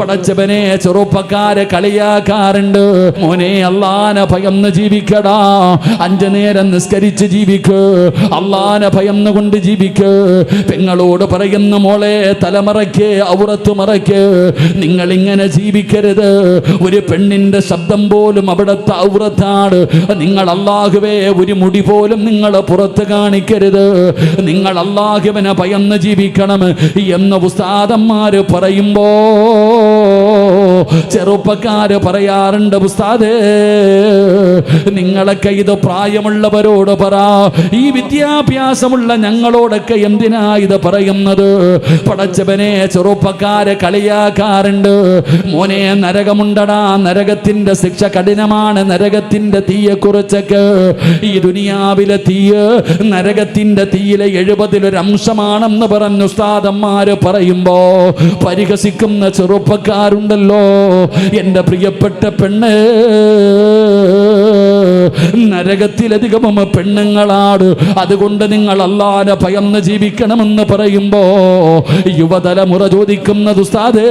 പടച്ചവനെ ചെറുപ്പക്കാരെ കളിയാക്കാറുണ്ട്. മോനെ അള്ളാന ഭയന്ന് ജീവിക്കടാ. അഞ്ചു നേരം നിസ്കരിച്ച് ജീവിക്ക്. അള്ളാന ഭയന്ന് കൊണ്ട് ജീവിക്ക്. പെങ്ങളോട് പറയുന്ന മോളെ തലമറയ്ക്ക് ഔറത്ത് മറയ്ക്ക്. നിങ്ങൾ ഇങ്ങനെ ജീവിക്കരുത്. ഒരു പെണ്ണിന്റെ ശബ്ദം പോലും അവിടുത്തെ ഔറത്താണ്. നിങ്ങൾ അള്ളാഹുവേ ഒരു മുടി പോലും നിങ്ങൾ പുറത്ത് കാണിക്കരുത്. നിങ്ങൾ അള്ളാഹുവിനെ ഭയന്ന് ജീവിക്കണം എന്ന് ഉസ്താദന്മാര് പറയുമ്പോ ചെറുപ്പക്കാര് പറയാറുണ്ട് ഉസ്താദേ നിങ്ങളൊക്കെ ഇത് പ്രായമുള്ളവരോട് പറ. ഈ വിദ്യാഭ്യാസമുള്ള ഞങ്ങളോടൊക്കെ എന്തിനാ ഇത് പറയുന്നത്? പടച്ചവനെ ചെറുപ്പക്കാരെ കളിയാക്കാറുണ്ട്. മോനെ നരകമുണ്ടടാ നരകത്തിന്റെ ശിക്ഷ കഠിനമാണ്. നരകത്തിന്റെ തീയെ കുറിച്ചൊക്കെ. ഈ ദുനിയാവിലെ തീയ് നരകത്തിന്റെ തീയിലെ എഴുപതിലൊരംശമാണെന്ന് പറഞ്ഞു ഉസ്താദന്മാര് പറയുമ്പോ പരിഹസിക്കുന്ന ചെറുപ്പക്കാരുണ്ടല്ലോ എന്റെ പ്രിയപ്പെട്ട പെണ്ണ്. നരകത്തിലധികവും പെണ്ണുങ്ങളാണ് അതുകൊണ്ട് നിങ്ങൾ അല്ലാതെ ഭയന്ന് ജീവിക്കണമെന്ന് പറയുമ്പോ യുവതലമുറ ചോദിക്കുന്നത് ഉസ്താദേ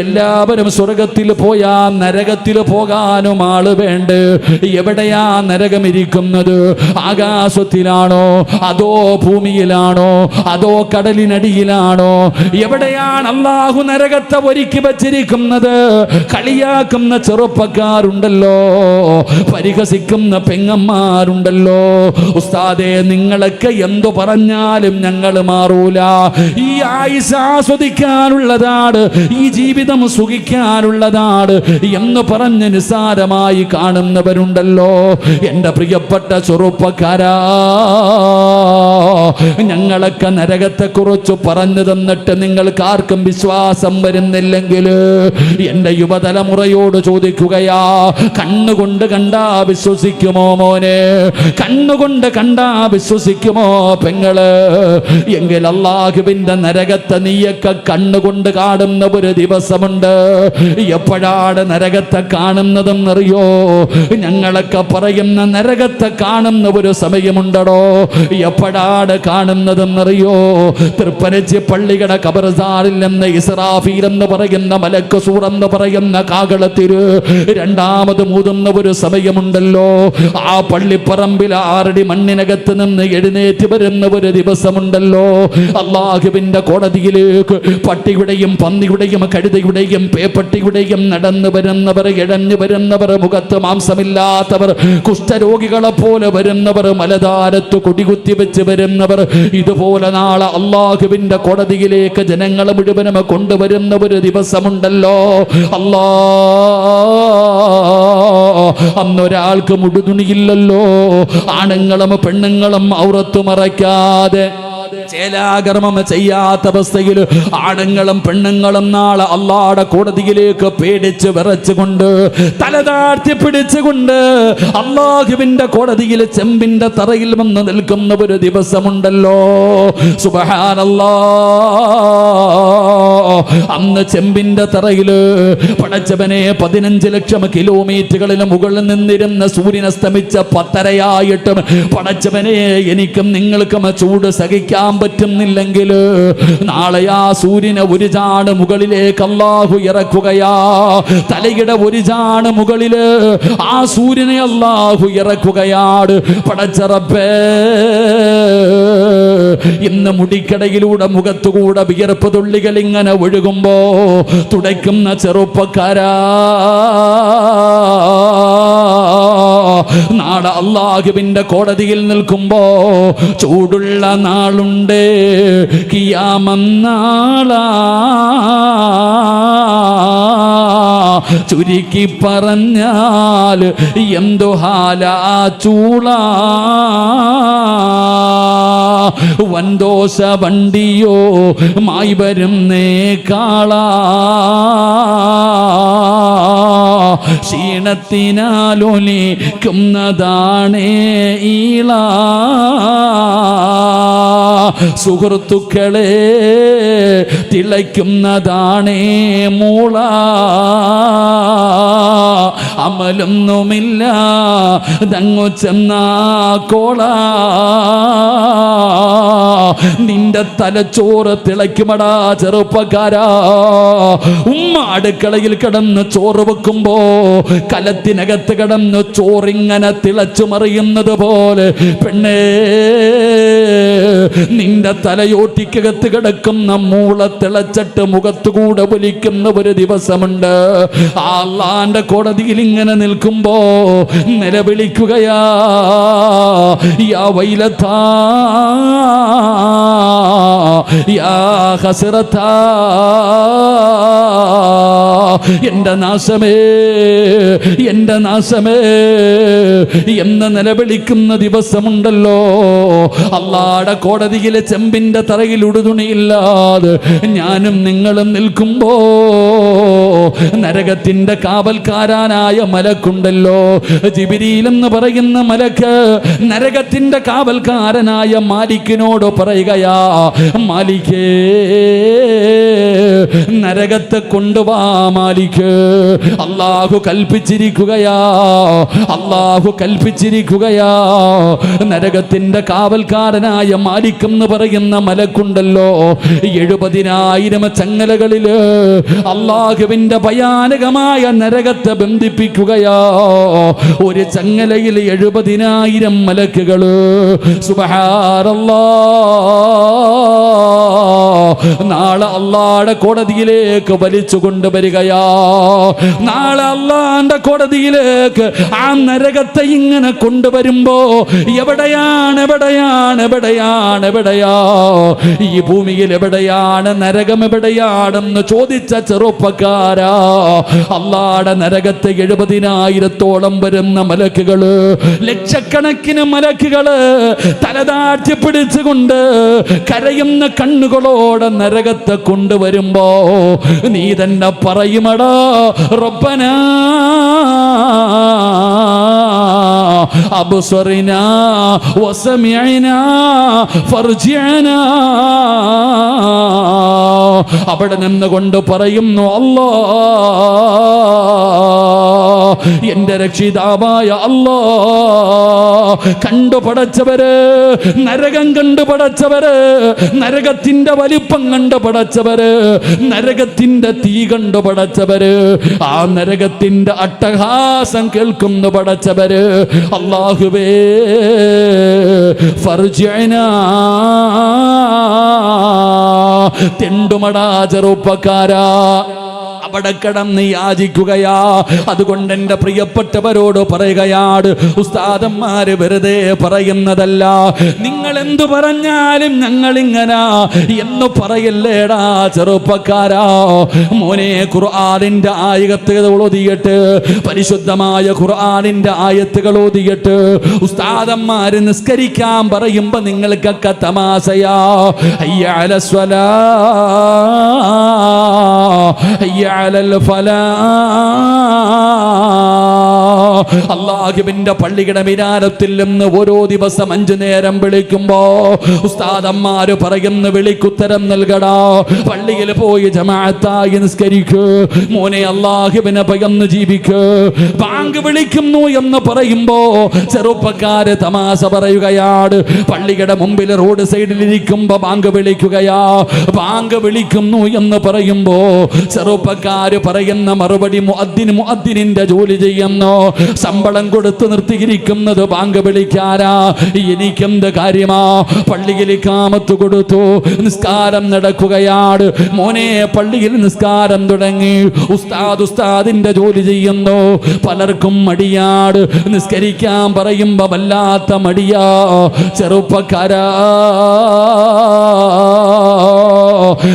എല്ലാവരും സ്വർഗത്തിൽ പോയാ നരകത്തിൽ പോകാനും ആൾ വേണ്ട? എവിടെയാ നരകം ഇരിക്കുന്നത്? ആകാശത്തിലാണോ? അതോ ഭൂമിയിലാണോ? അതോ കടലിനടിയിലാണോ? എവിടെയാണ് അള്ളാഹു നരകത്തെ ഒരുക്കി വച്ചിരിക്കുന്നത്? കളിയാക്കുന്ന ചെറുപ്പക്കാരുണ്ടല്ലോ. പരിഹസിക്കുന്ന പെങ്ങന്മാരുണ്ടല്ലോ. ഉസ്താദെ നിങ്ങളൊക്കെ എന്തു പറഞ്ഞാലും ഞങ്ങൾ മാറൂല. ഈ ആയിസ് ആസ്വദിക്കാനുള്ളതാണ് ഈ ജീവിതം സുഖിക്കാനുള്ളതാണ് എന്ന് പറഞ്ഞ് നിസ്സാരമായി കാണുന്നവരുണ്ടല്ലോ. എന്റെ പ്രിയപ്പെട്ട ചെറുപ്പക്കാരാ ഞങ്ങളൊക്കെ നരകത്തെ കുറിച്ച് പറഞ്ഞു തന്നിട്ട് നിങ്ങൾക്ക് ആർക്കും വിശ്വാസം വരുന്നില്ലെങ്കിൽ എന്റെ യുവതലമുറയോട് ചോദിക്കുകയാ കണ്ണുകൊണ്ട് കണ്ടാ വിശ്വസിക്കുമോ മോനെ? കണ്ണുകൊണ്ട് കണ്ടാ വിശ്വസിക്കുമോ പെങ്ങൾ? എങ്കിൽ അള്ളാഹുവിന്റെ നരകത്തെ നീയൊക്കെ കണ്ണുകൊണ്ട് കാണുന്ന ഒരു ദിവസമുണ്ട്. എപ്പോഴാണ് നരകത്തെ കാണുന്നതെന്നറിയോ? ഞങ്ങളൊക്കെ പറയുന്ന നരകത്തെ കാണുന്ന ഒരു സമയമുണ്ടടോ. എപ്പോഴാണ് കാണുന്നതെന്നറിയോ? തൃപ്പനച്ചി പള്ളികട കബർസാറിൽ നിന്ന് ഇസ്രാഫീൽ എന്ന് പറയുന്ന മലക്ക് സൂർ എന്ന് പറയുന്ന കാകളത്തിര് രണ്ടാമത് മൂതുന്ന ഒരു സമയമുണ്ടല്ലോ. ആ പള്ളിപ്പറമ്പിൽ ആറടി മണ്ണിനകത്ത് നിന്ന് എഴുന്നേറ്റ് വരുന്ന ഒരു ദിവസമുണ്ടല്ലോ. അള്ളാഹുവിന്റെ കോടതിയിലേക്ക് പട്ടിയുടെയും പന്നിയുടെയും കഴുതയുടെയും പേപ്പട്ടിയുടെയും നടന്നു വരുന്നവർ ഇഴഞ്ഞു വരുന്നവർ മുഖത്ത് മാംസമില്ലാത്തവർ കുഷ്ഠരോഗികളെ പോലെ വരുന്നവർ മലതാരത്ത് കൊടികുത്തി വെച്ച് വരുന്നവർ ഇതുപോലെ നാളെ അള്ളാഹുവിന്റെ കോടതിയിലേക്ക് ജനങ്ങളെ മുഴുവനും കൊണ്ടുവരുന്ന ഒരു ദിവസമുണ്ടല്ലോ. അല്ലാ അന്നൊരാൾക്ക് മുടുതുണിയില്ലല്ലോ ആണുങ്ങളും പെണ്ണുങ്ങളും ഔറത്തു മറയ്ക്കാതെ ചേലാകർമ്മം ചെയ്യാത്ത അവസ്ഥയിൽ ആണുങ്ങളും പെണ്ണുങ്ങളും നാളെ അള്ളാടെ കോടതിയിലേക്ക് പേടിച്ച് വിറച്ചുകൊണ്ട് തലതാഴ്ത്തി പിടിച്ചുകൊണ്ട് അള്ളാഹുവിന്റെ കോടതിയിൽ ചെമ്പിന്റെ തറയിൽ വന്ന് നിൽക്കുന്ന ഒരു ദിവസമുണ്ടല്ലോ. സുബഹാനല്ലാ. അന്ന് ചെമ്പിന്റെ തറയിൽ പടച്ചവനെ പതിനഞ്ച് ലക്ഷം കിലോമീറ്ററുകളിന് മുകളിൽ നിന്നിരുന്ന സൂര്യൻ അസ്തമിച്ച പത്തരയായിട്ടും പടച്ചവനെ എനിക്കും നിങ്ങൾക്കും ചൂട് സഹിക്കാൻ പറ്റുന്നില്ലെങ്കിൽ നാളെ ആ സൂര്യനെ ഒരു ചാണ് മുകളിലേക്ക് അള്ളാഹു ഇറക്കുകയാ. തലയുടെ ഒരു ചാണ് മുകളിൽ ആ സൂര്യനെ അള്ളാഹു ഇറക്കുകയാണ്. പടച്ചറപ്പേ ഇന്ന് മുടിക്കടയിലൂടെ മുഖത്തുകൂടെ വിയർപ്പ് തുള്ളികൾ ഇങ്ങനെ ഒഴുകുമ്പോ തുടയ്ക്കുന്ന ചെറുപ്പക്കാരാ. നാളെ അള്ളാഹുബിന്റെ കോടതിയിൽ നിൽക്കുമ്പോ ചൂടുള്ള നാളുണ്ട്. കിയാമന്നാളാ ചുരുക്കി പറഞ്ഞാൽ എന്തു ഹാല ചൂള. വൻദോഷ വണ്ടിയോ മായി വരുന്നേ കാളാ ക്ഷീണത്തിനാലൊലിക്കുന്നതാണേ ഈള. സുഹൃത്തുക്കളെ തിളയ്ക്കുന്നതാണേ മൂള. അമലൊന്നുമില്ല ദങ്ങു കോള. നിന്റെ തലച്ചോറ് തിളയ്ക്കുമടാ ചെറുപ്പക്കാരാ. ഉമ്മ അടുക്കളയിൽ കിടന്ന് ചോറ് വെക്കുമ്പോ കലത്തിനകത്ത് കിടന്ന് ചോറിങ്ങനെ തിളച്ചു മറിയുന്നത് പോലെ പെണ്ണേ നിന്റെ തലയോട്ടിക്കകത്ത് കിടക്കുന്ന മൂള തിളച്ചിട്ട് മുഖത്തുകൂടെ പൊലിക്കുന്ന ഒരു ദിവസമുണ്ട്. ആ അള്ളാന്റെ കോടതിയിൽ ഇങ്ങനെ നിൽക്കുമ്പോ നിലവിളിക്കുകയാ യാ വൈലത്താ യാ ഹസിറത്താ എന്റെ നാശമേ എന്റെ നാശമേ. എന്ന് നിലവിളിക്കുന്ന ദിവസമുണ്ടല്ലോ. അള്ളാടെ കോടതിയിലെ ചെമ്പിന്റെ തറയിൽ ഉടുതുണിയില്ലാതെ ഞാനും നിങ്ങളും നിൽക്കുമ്പോ നരകത്തിന്റെ കാവൽക്കാരനായ മലക്കുണ്ടല്ലോ. ജിബിരിയിലെന്ന് പറയുന്ന മലക്ക് നരകത്തിന്റെ കാവൽക്കാരനായ മാലിക്കിനോട് പറയുകയാ മാലിക്കേ നരകത്തെ കൊണ്ടുവാ മാലിക്ക് അള്ളാഹു കൽപ്പിച്ചിരിക്കുകയാ. അള്ളാഹു കൽപ്പിച്ചിരിക്കുകയാ. നരകത്തിന്റെ കാവൽക്കാരനായ മാലിക് എന്ന് പറയുന്ന മലക്കുണ്ടല്ലോ. എഴുപതിനായിരം ചങ്ങലകളിൽ അള്ളാഹുവിന്റെ ഭയാനകമായ നരകത്തെ ബന്ധിപ്പിക്കുകയാ. ഒരു ചങ്ങലയിൽ എഴുപതിനായിരം മലക്കുകൾ. നാളെ അള്ളാടെ കോടതിയിലേക്ക് വലിച്ചു കൊണ്ടുവരികയാ നാളെ അള്ളാന്റെ കോടതിയിലേക്ക് ആ നരകത്തെ ഇങ്ങനെ കൊണ്ടുവരുമ്പോ എവിടെയാണ് എവിടെയാണ് എവിടെയാണ് എവിടെയാ? ഈ ഭൂമിയിൽ എവിടെയാണ് നരകം എവിടെയാണെന്ന് ചോദിച്ച ചെറുപ്പക്കാരാ. അള്ളാടെ നരകത്തെ എഴുപതിനായിരത്തോളം വരുന്ന മലക്കുകൾ ലക്ഷക്കണക്കിന് മലക്കുകൾ തലതാഴ്ത്തി പിടിച്ചുകൊണ്ട് കരയുന്ന കണ്ണുകളോടെ നരകത്തെ കൊണ്ടുവരുമ്പോ നീ തന്നെ പറയുമടാ റൊപ്പന അബ്സറിന വസമിഅന ഫർജിഅന. അവിടെ നിന്നുകൊണ്ട് പറയുന്നു അല്ലാ. എന്റെ രക്ഷിതാവായ അല്ലോ. കണ്ടു പടച്ചവര് നരകം കണ്ടു പടച്ചവര് നരകത്തിന്റെ വലിപ്പം കണ്ടു പടച്ചവര് നരകത്തിന്റെ തീ കണ്ടു പടച്ചവര് ആ നരകത്തിന്റെ അട്ടഹാസം കേൾക്കുന്നു പടച്ചവര്. അള്ളാഹുവേ ഫർജന തെണ്ടുമടാ ചെറുപ്പക്കാരാ. അവിടെ കിടന്ന് യാചിക്കുകയാ. അതുകൊണ്ട് എന്റെ പ്രിയപ്പെട്ടവരോട് പറയുകയാണ് ഉസ്താദന്മാര് വെറുതെ പറയുന്നതല്ല. നിങ്ങൾ എന്തു പറഞ്ഞാലും ഞങ്ങൾ ഇങ്ങനാ എന്ന് പറയല്ലേടാ ചെറുപ്പക്കാരാ. മോനെ ഖുർആാനിന്റെ ആയത്തുകൾ ഓതിയിട്ട് പരിശുദ്ധമായ ഖുർആാനിന്റെ ആയത്തുകൾ ഓതിയിട്ട് ഉസ്താദന്മാര് നിസ്കരിക്കാൻ പറയുമ്പോ നിങ്ങൾക്കൊക്കെ തമാശയാ. അയ്യാലസ്വല അയ്യ على الفلاح. അള്ളാഹുവിന്റെ പള്ളിയുടെ മിനാരത്തിൽ നിന്ന് ഓരോ ദിവസം അഞ്ചു നേരം വിളിക്കുമ്പോ ഉസ്താദന്മാര് പറയുന്ന വിളിക്കുത്തരം നൽകടാ. പള്ളിയിൽ പോയി ജമാഅത്തായി നിസ്കരിക്കൂ. മോനെ അള്ളാഹുവിനെ പകന്ന് ജീവിക്ക്. ബാങ്ക് വിളിക്കുന്നു എന്ന് പറയുമ്പോ ചെറുപ്പക്കാര് തമാശ പറയുകയാണ്. പള്ളിയുടെ മുമ്പിൽ റോഡ് സൈഡിൽ ഇരിക്കുമ്പോ ബാങ്ക് വിളിക്കുകയാ. ബാങ്ക് വിളിക്കുന്നു എന്ന് പറയുമ്പോ ചെറുപ്പക്കാര് പറയുന്ന മറുപടി മുഅദ്ദിൻ മുഅദ്ദിനിന്റെ ജോലി ചെയ്യുന്നു. ശമ്പളം കൊടുത്ത് നിർത്തിയിരിക്കുന്നത് ബാങ്ക് വിളിക്കാരാ. എനിക്കെന്ത് കാര്യമാ? പള്ളിയിൽ കാമത്ത് കൊടുത്തു. നിസ്കാരം നടക്കുകയാണ്. മോനെ പള്ളിയിൽ നിസ്കാരം തുടങ്ങി. ഉസ്താദ് ഉസ്താദിന്റെ ജോലി ചെയ്യുന്നു. പലർക്കും മടിയാട് നിസ്കരിക്കാൻ പറയുമ്പോ വല്ലാത്ത മടിയാ. ചെറുപ്പക്കാരാ.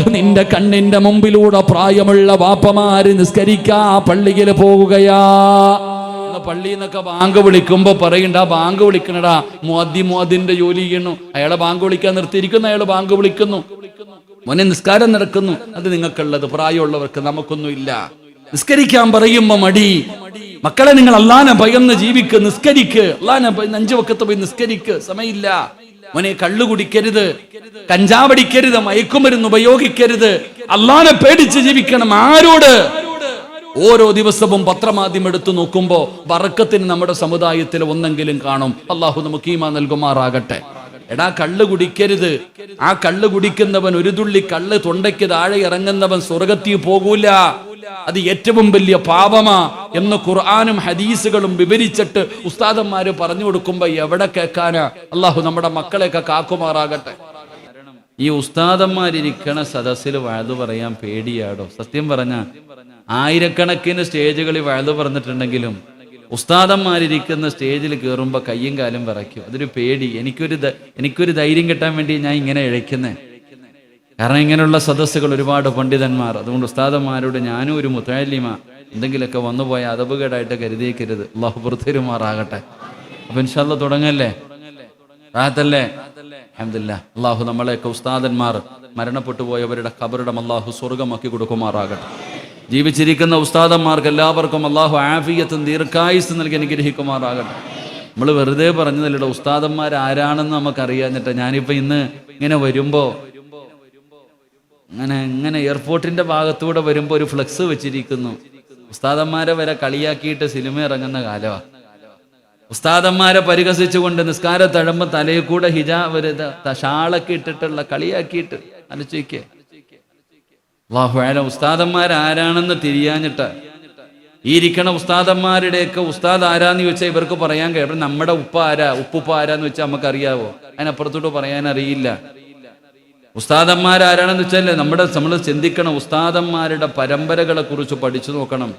നിന്റെ കണ്ണിന്റെ മുമ്പിലൂടെ പ്രായമുള്ള വാപ്പമാര് നിസ്കരിക്കാ പള്ളിയിൽ പോകുകയാ. ഇന്ന് പള്ളിയിൽ നിന്നൊക്കെ ബാങ്ക് വിളിക്കുമ്പോ പറയണ്ട ബാങ്ക് വിളിക്കണടാ. മോദി മോദിന്റെ ജോലി ചെയ്യണു അയാളെ ബാങ്ക് വിളിക്കാൻ നിർത്തിയിരിക്കുന്നു അയാൾ ബാങ്ക് വിളിക്കുന്നു. മോനെ നിസ്കാരം നടക്കുന്നു. അത് നിങ്ങൾക്കുള്ളത് പ്രായമുള്ളവർക്ക് നമുക്കൊന്നും ഇല്ല. നിസ്കരിക്കാൻ പറയുമ്പോ മടി. മക്കളെ നിങ്ങൾ അള്ളാനെ ഭയന്ന് ജീവിക്ക് നിസ്കരിക്ക്. അള്ളാനെ അഞ്ചു വക്കത്ത് പോയി നിസ്കരിക്ക്. സമയമില്ല. മോനെ കള്ളു കുടിക്കരുത്. കഞ്ചാവടിക്കരുത്. മയക്കുമരുന്ന് ഉപയോഗിക്കരുത്. അള്ളാനെ പേടിച്ച് ജീവിക്കണം. ആരോട്? ഓരോ ദിവസവും പത്രമാധ്യമം എടുത്തു നോക്കുമ്പോൾ വറക്കത്തിന് നമ്മുടെ സമുദായത്തിൽ ഒന്നെങ്കിലും കാണും. അള്ളാഹു നമുക്ക് ഈമാ നൽകുമാറാകട്ടെ. എടാ കള്ള് കുടിക്കരുത്. ആ കള്ള് കുടിക്കുന്നവൻ ഒരു തുള്ളി കള്ള് തൊണ്ടയ്ക്ക് താഴെ ഇറങ്ങുന്നവൻ സ്വർഗത്തിൽ പോകൂല. അത് ഏറ്റവും വലിയ പാപമാ എന്ന് ഖുർആാനും ഹദീസുകളും വിവരിച്ചിട്ട് ഉസ്താദന്മാര് പറഞ്ഞു കൊടുക്കുമ്പോ എവിടെ കേൾക്കാനാ? അള്ളാഹു നമ്മുടെ മക്കളെയൊക്കെ കാക്കുമാറാകട്ടെ. ഈ ഉസ്താദന്മാരിക്കണ സദസ്സിൽ വഴുതു പറയാൻ പേടിയാടോ? സത്യം പറഞ്ഞ. ആയിരക്കണക്കിന് സ്റ്റേജുകളിൽ വഴുതു പറഞ്ഞിട്ടുണ്ടെങ്കിലും ഉസ്താദന്മാരിരിക്കുന്ന സ്റ്റേജിൽ കയറുമ്പോൾ കയ്യും കാലും വിറയ്ക്കും. അതൊരു പേടി. എനിക്കൊരു എനിക്കൊരു ധൈര്യം കിട്ടാൻ വേണ്ടി ഞാൻ ഇങ്ങനെ ഇഴയ്ക്കുന്നേ. കാരണം ഇങ്ങനെയുള്ള സദസ്സുകൾ ഒരുപാട് പണ്ഡിതന്മാർ. അതുകൊണ്ട് ഉസ്താദന്മാരോട് ഞാനും ഒരു മുത്താലിമ. എന്തെങ്കിലുമൊക്കെ വന്നുപോയ അതപുകേടായിട്ട് കരുതിയേക്കരുത്. അള്ളാഹു പുറത്തേരുമാറാകട്ടെ. അപ്പൊ ഇൻഷാല്ല തുടങ്ങല്ലേ? റാത്തല്ലേ അഹമ്മദില്ല അള്ളാഹു നമ്മളെയൊക്കെ ഉസ്താദന്മാർ മരണപ്പെട്ടു പോയവരുടെ ഖബറിടം അള്ളാഹു സ്വർഗമാക്കി കൊടുക്കുമാറാകട്ടെ. ജീവിച്ചിരിക്കുന്ന ഉസ്താദന്മാർക്ക് എല്ലാവർക്കും അള്ളാഹു ആഫിയത്തും ദീർഘായുസ് നൽകി അനുഗ്രഹിക്കുമാറാകട്ടെ. നമ്മൾ വെറുതെ പറഞ്ഞതല്ലോ ഉസ്താദന്മാർ ആരാണെന്ന് നമുക്കറിയാഞ്ഞിട്ട് ഞാനിപ്പോൾ ഇന്ന് ഇങ്ങനെ വരുമ്പോൾ അങ്ങനെ ഇങ്ങനെ എയർപോർട്ടിന്റെ ഭാഗത്തൂടെ വരുമ്പോൾ ഒരു ഫ്ലെക്സ് വെച്ചിരിക്കുന്നു. ഉസ്താദന്മാരെ വരെ കളിയാക്കിയിട്ട് സിനിമ ഇറങ്ങുന്ന കാലമാണ് ഉസ്താദന്മാരെ പരിഹസിച്ചുകൊണ്ട് നിസ്കാര തഴമ്പ് തലയിൽ കൂടെ ഹിജാ ഒരു ഇത് ഷാളൊക്കെ ഇട്ടിട്ടുള്ള കളിയാക്കിയിട്ട് ആലോചിക്കേ. അള്ളാഹുല ഉസ്താദന്മാർ ആരാണെന്ന് തിരിയാഞ്ഞിട്ട് ഈ ഇരിക്കണ ഉസ്താദന്മാരുടെയൊക്കെ ഉസ്താദ് ആരാന്ന് ചോദിച്ചാൽ ഇവർക്ക് പറയാൻ കഴിയും. നമ്മുടെ ഉപ്പ ആരാ? ഉപ്പുപ്പ ആരാന്ന് വെച്ചാൽ നമുക്കറിയാവോ? അതിനപ്പുറത്തോട്ട് പറയാൻ അറിയില്ല. ഉസ്താദന്മാർ ആരാണെന്ന് വെച്ചാൽ നമ്മുടെ നമ്മൾ ചിന്തിക്കണം ഉസ്താദന്മാരുടെ പരമ്പരകളെ കുറിച്ച് പഠിച്ചു നോക്കണം.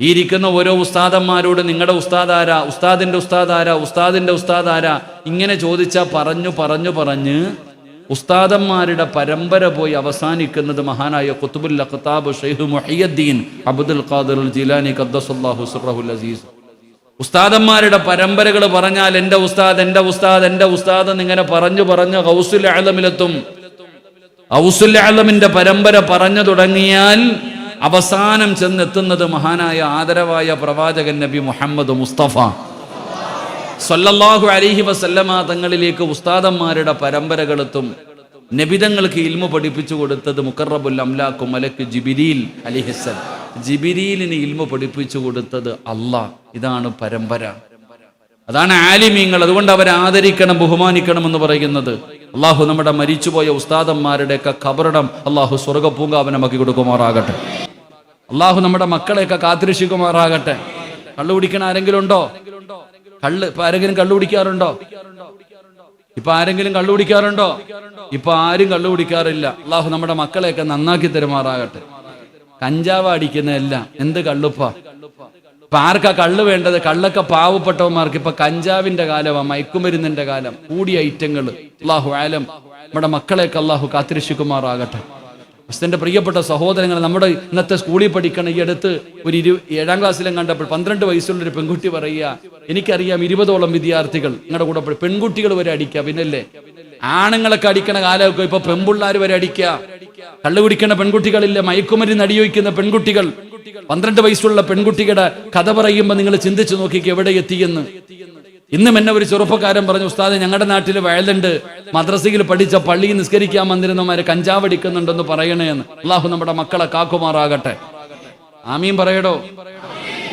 ഈ ഇരിക്കുന്ന ഓരോ ഉസ്താദന്മാരോട് നിങ്ങളുടെ ഉസ്താദ് ആരാ? ഉസ്താദിന്റെ ഉസ്താദ് ആരാ? ഉസ്താദിന്റെ ഉസ്താദ് ആരാ? ഇങ്ങനെ ചോദിച്ചാൽ പറഞ്ഞു പറഞ്ഞു പറഞ്ഞ് ഉസ്താദന്മാരുടെ പരമ്പര പോയി അവസാനിക്കുന്നത് മഹാനായ ഖുത്തുബുൽ അഖ്താബ് Shaikh Muhiyuddin Abdul Qadir Jilani കദ്ദസുല്ലാഹു സുറഹുൽ അസീസ്. ഉസ്താദന്മാരുടെ പരമ്പരകൾ പറഞ്ഞാൽ എന്റെ ഉസ്താദ് എന്റെ ഉസ്താദ് എന്റെ ഉസ്താദ് എന്നിങ്ങനെ പറഞ്ഞു പറഞ്ഞു ഹൗസുൽ ആലമിലെത്തും ഹൗസുൽ ആലമിന്റെ പരമ്പര പറഞ്ഞു തുടങ്ങിയാൽ അവസാനം ചെന്നെത്തുന്നത് മഹാനായ ആദരവായ പ്രവാചകൻ നബി മുഹമ്മദ് മുസ്തഫ. സല്ലല്ലാഹു അലൈഹി വസല്ലമ തങ്ങളിലേക്ക് ഉസ്താദന്മാരുടെ പരമ്പരകളെത്തും നബിതങ്ങൾക്ക് ഇൽമു പഠിപ്പിച്ചു കൊടുത്തത് മുക്കറബുൽ അംലാഖു മലക്ക് ജിബിരിയിൽ അലിഹിസൻ ജിബിരിലിന് ഇൽമു പഠിപ്പിച്ചു കൊടുത്തത് അള്ളാഹ്. ഇതാണ് പരമ്പര. അതാണ് ആലിമീങ്ങൾ. അതുകൊണ്ട് അവരെ ആദരിക്കണം ബഹുമാനിക്കണം എന്ന് പറയുന്നത്. അള്ളാഹു നമ്മുടെ മരിച്ചുപോയ ഉസ്താദന്മാരുടെയൊക്കെ കബറിടം അള്ളാഹു സ്വർഗപ്പൂങ്കാവനമാക്കി കൊടുക്കുമാറാകട്ടെ. അള്ളാഹു നമ്മുടെ മക്കളെയൊക്കെ കാത്തിരക്ഷിക്കുമാറാകട്ടെ. കള്ളു കുടിക്കണ ആരെങ്കിലും ഉണ്ടോ കള്ള് ഇപ്പൊ ആരെങ്കിലും കള്ളു കുടിക്കാറുണ്ടോ? ഇപ്പൊ ആരെങ്കിലും കള്ളു കുടിക്കാറുണ്ടോ? ഇപ്പൊ ആരും കള്ളു കുടിക്കാറില്ല. അള്ളാഹു നമ്മുടെ മക്കളെയൊക്കെ നന്നാക്കി തരുമാറാകട്ടെ. കഞ്ചാവ് അടിക്കുന്നതല്ല എന്ത് കള്ളുപ്പ? ഇപ്പൊ ആർക്കാ കള്ള് വേണ്ടത്? കള്ളൊക്കെ പാവപ്പെട്ടവന്മാർക്ക് ഇപ്പൊ കഞ്ചാവിന്റെ കാലമാണ് മയക്കുമരുന്നിന്റെ കാലം. കൂടിയ ഐറ്റങ്ങൾ അള്ളാഹു ആലം. നമ്മുടെ മക്കളെയൊക്കെ അള്ളാഹു കാത്തിരക്ഷിക്കുമാറാകട്ടെ. ക്രിസ്തന്റെ പ്രിയപ്പെട്ട സഹോദരങ്ങൾ നമ്മുടെ ഇന്നത്തെ സ്കൂളിൽ പഠിക്കണ ഈ അടുത്ത് ഒരു ഇരു ഏഴാം ക്ലാസ്സിലും കണ്ടപ്പോൾ പന്ത്രണ്ട് വയസ്സുള്ള ഒരു പെൺകുട്ടി പറയുക എനിക്കറിയാം ഇരുപതോളം വിദ്യാർത്ഥികൾ നിങ്ങളുടെ കൂടെ പെൺകുട്ടികൾ വരെ അടിക്കുക പിന്നല്ലേ? ആണുങ്ങളൊക്കെ അടിക്കണ കാലമൊക്കെ ഇപ്പൊ പെൺപിള്ളാർ വരെ അടിക്കുക. കള്ളു കുടിക്കണ പെൺകുട്ടികളില്ല മയക്കുമരുന്ന് അടിയൊഴിക്കുന്ന പെൺകുട്ടികൾ. പന്ത്രണ്ട് വയസ്സുള്ള പെൺകുട്ടികളുടെ കഥ പറയുമ്പോൾ നിങ്ങൾ ചിന്തിച്ചു നോക്കിക്ക് എവിടെ എത്തിയെന്ന്. ഇന്നും എന്നെ ഒരു ചെറുപ്പക്കാരൻ പറഞ്ഞു ഉസ്താദ് ഞങ്ങളുടെ നാട്ടിൽ വയലുണ്ട്. മദ്രസയിൽ പഠിച്ച പള്ളിയിൽ നിസ്കരിക്കാൻ വന്നിരുന്നവരെ കഞ്ചാവടിക്കുന്നുണ്ടെന്ന് പറയണേന്ന്. അള്ളാഹു നമ്മുടെ മക്കളെ കാക്കുമാറാകട്ടെ. ആമീൻ പറയടോ?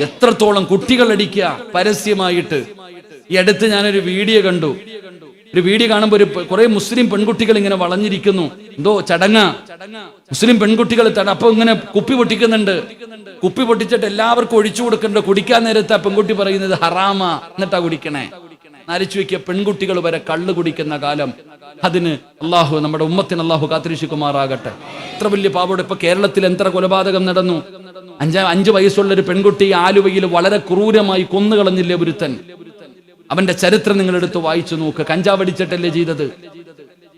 എത്രത്തോളം കുട്ടികൾ അടിക്കുക പരസ്യമായിട്ട്. ഈ അടുത്ത് ഞാനൊരു വീഡിയോ കണ്ടു. ഒരു വീഡിയോ കാണുമ്പോൾ ഒരു കുറെ മുസ്ലിം പെൺകുട്ടികൾ ഇങ്ങനെ വളഞ്ഞിരിക്കുന്നു. എന്തോ ചടങ്ങ. മുസ്ലിം പെൺകുട്ടികൾ അപ്പൊ ഇങ്ങനെ കുപ്പി പൊട്ടിക്കുന്നുണ്ട്. കുപ്പി പൊട്ടിച്ചിട്ട് എല്ലാവർക്കും ഒഴിച്ചു കൊടുക്കണ്ട കുടിക്കാൻ നേരത്തെ ആ പെൺകുട്ടി പറയുന്നത് ഹറാമ. എന്നിട്ടാ കുടിക്കണേ. നരച്ചു വെക്കിയ പെൺകുട്ടികൾ വരെ കള്ളു കുടിക്കുന്ന കാലം. അതിന് അള്ളാഹു നമ്മുടെ ഉമ്മത്തിന് അള്ളാഹു കാത്തിരിശുക്കുമാറാകട്ടെ എത്ര വലിയ പാവോട് ഇപ്പൊ കേരളത്തിൽ എത്ര കൊലപാതകം നടന്നു. അഞ്ചാ അഞ്ച് വയസ്സുള്ള ഒരു പെൺകുട്ടി ആലുവയിൽ വളരെ ക്രൂരമായി കൊന്നുകളഞ്ഞില്ലേ ഒരുത്തൻ? അവന്റെ ചരിത്രം നിങ്ങൾ എടുത്ത് വായിച്ചു നോക്ക്. കഞ്ചാവടിച്ചിട്ടല്ലേ ചെയ്തത്?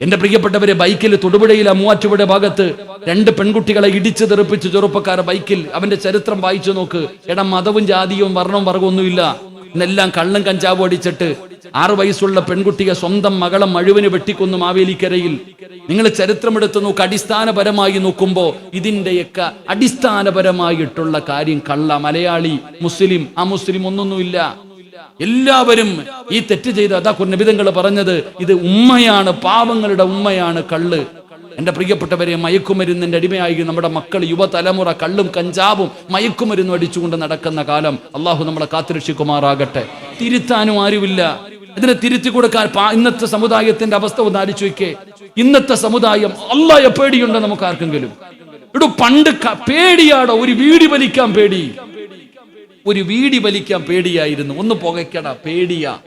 എന്റെ പ്രിയപ്പെട്ടവരെ ബൈക്കിൽ തൊടുപുഴയിലെ മൂവാറ്റുപുഴ ഭാഗത്ത് രണ്ട് പെൺകുട്ടികളെ ഇടിച്ചു തെറിപ്പിച്ച് ചെറുപ്പക്കാർ ബൈക്കിൽ അവന്റെ ചരിത്രം വായിച്ചു നോക്ക്. എടാ മതവും ജാതിയും വർണവും വർഗമൊന്നുമില്ല. ഇന്നെല്ലാം കള്ളും കഞ്ചാവും അടിച്ചിട്ട് ആറു വയസ്സുള്ള പെൺകുട്ടിയെ സ്വന്തം മകളെ മഴുവിന് വെട്ടിക്കൊന്നു മാവേലിക്കരയിൽ. നിങ്ങൾ ചരിത്രമെടുത്ത് നോക്ക് അടിസ്ഥാനപരമായി നോക്കുമ്പോൾ ഇതിന്റെയൊക്കെ അടിസ്ഥാനപരമായിട്ടുള്ള കാര്യം കള്ള മലയാളി മുസ്ലിം ആ മുസ്ലിം ഒന്നൊന്നുമില്ല. എല്ലാവരും ഈ തെറ്റ് ചെയ്ത് അതാ നബിതങ്ങൾ പറഞ്ഞത് ഇത് ഉമ്മയാണ് പാവങ്ങളുടെ ഉമ്മയാണ് കള്ള്. എന്റെ പ്രിയപ്പെട്ടവരെ മയക്കുമരുന്നിന്റെ അടിമയായി നമ്മുടെ മക്കൾ യുവതലമുറ കള്ളും കഞ്ചാവും മയക്കുമരുന്നും അടിച്ചുകൊണ്ട് നടക്കുന്ന കാലം അള്ളാഹു നമ്മളെ കാത്തിരക്ഷിക്കുമാറാകട്ടെ. തിരുത്താനും ആരുമില്ല. ഇതിനെ തിരുത്തി കൊടുക്കാൻ ഇന്നത്തെ സമുദായത്തിന്റെ അവസ്ഥ ഒന്ന് ആലോചിച്ച് വയ്ക്കേ ഇന്നത്തെ സമുദായം അള്ളായ പേടിയുണ്ടോ നമുക്ക് ആർക്കെങ്കിലും? ഇടു പണ്ട് പേടിയാടോ? ഒരു വീടി വലിക്കാൻ പേടി. ഒരു വീടി വലിക്കാൻ പേടിയായിരുന്നു. ഒന്ന് പുകയ്ക്കട പേടിയാ.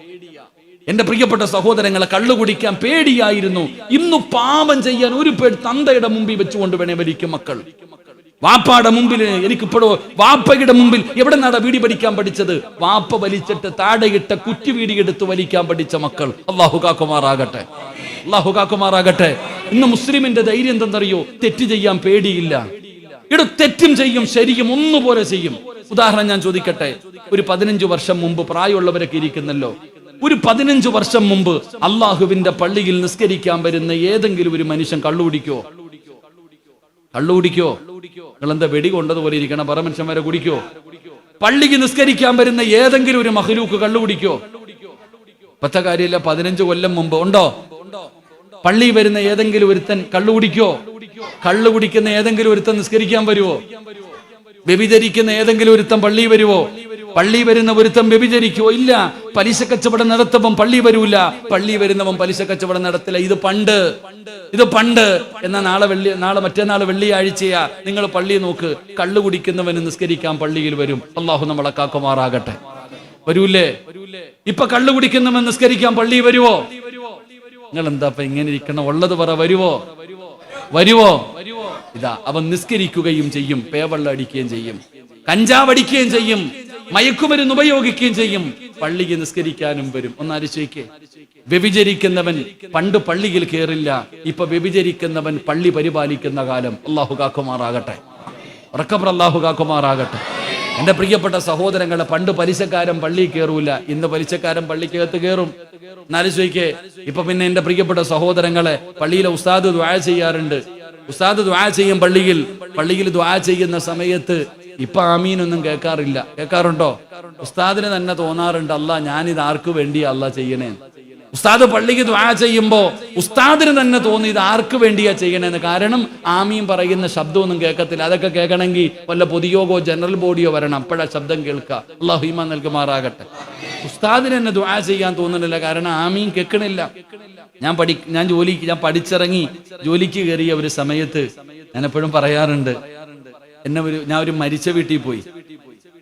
എന്റെ പ്രിയപ്പെട്ട സഹോദരങ്ങളെ കള്ളു കുടിക്കാൻ പേടിയായിരുന്നു. ഇന്ന് പാപം ചെയ്യാൻ ഒരു പേടി തന്തയുടെ മുമ്പിൽ വെച്ചുകൊണ്ട് വേണേ വലിക്കും മക്കൾ. വാപ്പാടെ മുമ്പിൽ എനിക്കിപ്പോഴോ വാപ്പയുടെ മുമ്പിൽ എവിടെ നാടാ വീടി പഠിക്കാൻ പഠിച്ചത്? വാപ്പ വലിച്ചിട്ട് താടയിട്ട കുറ്റി വീടി എടുത്ത് വലിക്കാൻ പഠിച്ച മക്കൾ. അള്ളാഹു കാക്കുമാറാകട്ടെ. അള്ളാഹു കാക്കുമാറാകട്ടെ. ഇന്ന് മുസ്ലിമിന്റെ ധൈര്യം എന്തെന്നറിയോ? തെറ്റ് ചെയ്യാൻ പേടിയില്ല. ഇവിടെ തെറ്റും ചെയ്യും ശരിയും ഒന്നുപോലെ ചെയ്യും. ഉദാഹരണം ഞാൻ ചോദിക്കട്ടെ? ഒരു പതിനഞ്ചു വർഷം മുമ്പ് പ്രായമുള്ളവരൊക്കെ ഇരിക്കുന്നല്ലോ. ഒരു പതിനഞ്ച് വർഷം മുമ്പ് അള്ളാഹുവിന്റെ പള്ളിയിൽ നിസ്കരിക്കാൻ വരുന്ന ഏതെങ്കിലും ഒരു മനുഷ്യൻ കള്ളുപിടിക്കോ കള്ളുകുടിക്കോ? നിങ്ങളെന്താ വെടി കൊണ്ടതുപോലെ ഇരിക്കണം? പറ മനുഷ്യന്മാരെ കുടിക്കോ? പള്ളിക്ക് നിസ്കരിക്കാൻ വരുന്ന ഏതെങ്കിലും ഒരു മഹലൂക്ക് കള്ളുകുടിക്കോ? ഇപ്പത്തെ കാര്യമില്ല പതിനഞ്ച് കൊല്ലം മുമ്പ് ഉണ്ടോ? പള്ളി വരുന്ന ഏതെങ്കിലും ഒരുത്തൻ കള്ളുപിടിക്കോ കള്ളു കുടിക്കുന്ന ഏതെങ്കിലും ഒരുത്തൻ നിസ്കരിക്കാൻ വരുവോ? വ്യഭിചരിക്കുന്ന ഏതെങ്കിലും ഒരുത്തൻ പള്ളി വരുവോ? പള്ളി വരുന്ന ഒരുത്തം വ്യഭിചരിക്കോ ഇല്ല. പലിശ കച്ചവടം നടത്തുമ്പം പള്ളി വരൂല. പള്ളി വരുന്നവൻ പലിശ കച്ചവടം നടത്തില്ല. ഇത് പണ്ട്. ഇത് പണ്ട്. എന്നാ നാളെ വെള്ളി നാളെ മറ്റന്നാൾ വെള്ളിയാഴ്ചയാ. നിങ്ങൾ പള്ളി നോക്ക്. കള്ളു കുടിക്കുന്നവന് നിസ്കരിക്കാൻ പള്ളിയിൽ വരും. അള്ളാഹു നമ്മളെ കാക്കുമാറാകട്ടെ. വരൂല്ലേ ഇപ്പൊ കള്ളു കുടിക്കുന്നവൻ നിസ്കരിക്കാൻ പള്ളി വരുവോ? നിങ്ങൾ എന്താ ഇങ്ങനെ ഇരിക്കണം? ഉള്ളത് പറ വരുവോ? വരുവോ? ഇതാ അവൻ നിസ്കരിക്കുകയും ചെയ്യും. പേവെള്ളം അടിക്കുകയും ചെയ്യും. കഞ്ചാവടിക്കുകയും ചെയ്യും. മയക്കുമരുന്ന് ഉപയോഗിക്കുകയും ചെയ്യും. പള്ളിക്ക് നിസ്കരിക്കാനും വരും. ഒന്നാലോചിക്കേ വ്യഭിചരിക്കുന്നവൻ പണ്ട് പള്ളിയിൽ കയറില്ല ഇപ്പൊ വ്യഭിചരിക്കുന്നവൻ പള്ളി പരിപാലിക്കുന്ന കാലം അള്ളാഹു കാക്കുമാറാകട്ടെ. ഉറക്കപ്ര അള്ളാഹു കാക്കുമാറാകട്ടെ. എന്റെ പ്രിയപ്പെട്ട സഹോദരങ്ങളെ പണ്ട് പലിശക്കാരൻ പള്ളി കയറൂല ഇന്ന് പലിശക്കാരൻ പള്ളിക്കകത്ത് കയറും എന്നാലോചിക്കേ ഇപ്പൊ പിന്നെ എന്റെ പ്രിയപ്പെട്ട സഹോദരങ്ങളെ പള്ളിയിലെ ഉസ്താദ് ദ്വാ ചെയ്യാറുണ്ട്. ഉസ്താദ് ദ്വാ ചെയ്യും പള്ളിയിൽ. പള്ളിയിൽ ദ്വാ ചെയ്യുന്ന സമയത്ത് ഇപ്പൊ ആമീനൊന്നും കേൾക്കാറില്ല. കേൾക്കാറുണ്ടോ? ഉസ്താദിന് തന്നെ തോന്നാറുണ്ട് അല്ല ഞാനിത് ആർക്കു വേണ്ടി അല്ല ചെയ്യണേ? ഉസ്താദ് പള്ളിക്ക് ദ്വാ ചെയ്യുമ്പോ ഉസ്താദിന് തന്നെ തോന്നി ഇത് ആർക്ക് വേണ്ടിയാ ചെയ്യണേന്ന്. കാരണം ആമീൻ പറയുന്ന ശബ്ദമൊന്നും കേൾക്കത്തില്ല. അതൊക്കെ കേൾക്കണമെങ്കിൽ വല്ല പൊതുയോഗോ ജനറൽ ബോഡിയോ വരണം. അപ്പോഴാ ശബ്ദം കേൾക്കുക. അള്ളാഹു നൽകുമാറാകട്ടെ. ഉസ്താദിന് തന്നെ ദ്വാ ചെയ്യാൻ തോന്നുന്നില്ല. കാരണം ആമീൻ കേൾക്കണില്ല. ഞാൻ പഠി ഞാൻ ജോലിക്ക് ഞാൻ പഠിച്ചിറങ്ങി ജോലിക്ക് കയറിയ ഒരു സമയത്ത് ഞാൻ എപ്പോഴും പറയാറുണ്ട് എന്നെ ഒരു ഞാൻ ഒരു മരിച്ച വീട്ടിൽ പോയി.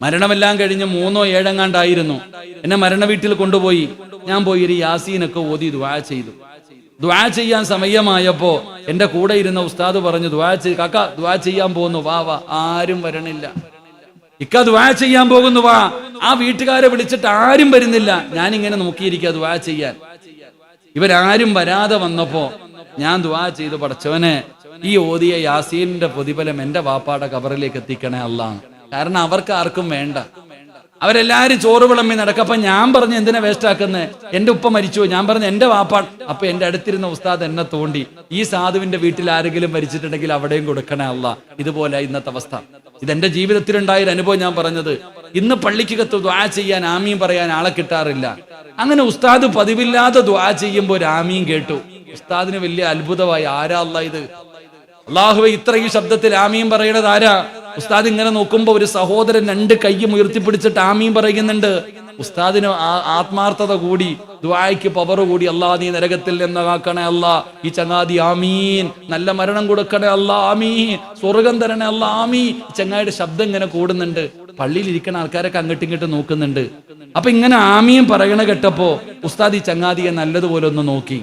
മരണമെല്ലാം കഴിഞ്ഞ് മൂന്നോ ഏഴെങ്ങാണ്ടായിരുന്നു. എന്നെ മരണ വീട്ടിൽ കൊണ്ടുപോയി. ഞാൻ പോയി ഒരു യാസീനൊക്കെ ഓതി ദ്വാ ചെയ്തു. ദ്വാ ചെയ്യാൻ സമയമായപ്പോ എന്റെ കൂടെ ഇരുന്ന ഉസ്താദ് പറഞ്ഞു ദ്വാ ചെയ് കാക്ക ദ്വാ ചെയ്യാൻ പോകുന്നു. വാ വാ ആരും വരണില്ല. ഇക്ക ദ്വാ ചെയ്യാൻ പോകുന്നു വാ. ആ വീട്ടുകാരെ വിളിച്ചിട്ട് ആരും വരുന്നില്ല. ഞാൻ ഇങ്ങനെ നോക്കിയിരിക്കുക ദ്വാ ചെയ്യാൻ. ഇവരാരും വരാതെ വന്നപ്പോ ഞാൻ ദ്വാ ചെയ്ത് പടച്ചവനെ. ഈ ഓതിയ യാസീനിന്റെ പ്രതിഫലം എന്റെ വാപ്പാടെ കബറിലേക്ക് എത്തിക്കണേ അല്ല കാരണം അവർക്ക് ആർക്കും വേണ്ട. അവരെല്ലാരും ചോറ് വിളമ്പി നടക്കപ്പോ ഞാൻ പറഞ്ഞു എന്തിനാ വേസ്റ്റ് ആക്കുന്നേ? എന്റെ ഉപ്പ മരിച്ചു ഞാൻ പറഞ്ഞു എന്റെ വാപ്പാ അപ്പൊ എന്റെ അടുത്തിരുന്ന ഉസ്താദ് എന്നെ തോണ്ടി ഈ സാധുവിന്റെ വീട്ടിൽ ആരെങ്കിലും മരിച്ചിട്ടുണ്ടെങ്കിൽ അവിടെയും കൊടുക്കണേ അല്ല ഇതുപോലെ ഇന്നത്തെ അവസ്ഥ. ഇതെന്റെ ജീവിതത്തിലുണ്ടായ ഒരു അനുഭവം ഞാൻ പറഞ്ഞത്. ഇന്ന് പള്ളിക്കകത്ത് ദ്വാ ചെയ്യാൻ ആമീൻ പറയാൻ ആളെ കിട്ടാറില്ല. അങ്ങനെ ഉസ്താദ് പതിവില്ലാതെ ദ്വാ ചെയ്യുമ്പോൾ ഒരു ആമീൻ കേട്ടു. ഉസ്താദിന് വലിയ അത്ഭുതമായി ആരാ അല്ല ഇത്? അള്ളാഹുവെ ഇത്ര ഈ ശബ്ദത്തിൽ ആമീം പറയണത് ആരാ? ഉസ്താദ് ഇങ്ങനെ നോക്കുമ്പോ ഒരു സഹോദരൻ രണ്ട് കൈയും ഉയർത്തിപ്പിടിച്ചിട്ട് ആമീം പറയുന്നുണ്ട്. ഉസ്താദിന് ആത്മാർത്ഥത കൂടി ദ്വായ്ക്ക് പവർ കൂടി അല്ലാ നീ നരകത്തിൽ നിന്ന് കാക്കണേ അല്ല. ഈ ചങ്ങാതി ആമീൻ. നല്ല മരണം കൊടുക്കണേ അല്ല ആമീൻ. സ്വർഗം തരണേ അല്ല ആമീ ചങ്ങായിയുടെ ശബ്ദം ഇങ്ങനെ കൂടുന്നുണ്ട്. പള്ളിയിൽ ഇരിക്കുന്ന ആൾക്കാരൊക്കെ അങ്ങോട്ടും ഇങ്ങോട്ടും നോക്കുന്നുണ്ട്. അപ്പൊ ഇങ്ങനെ ആമീൻ പറയണ കേട്ടപ്പോ ഉസ്താദ് ഈ ചങ്ങാതിയെ നല്ലതുപോലെ ഒന്ന് നോക്കി.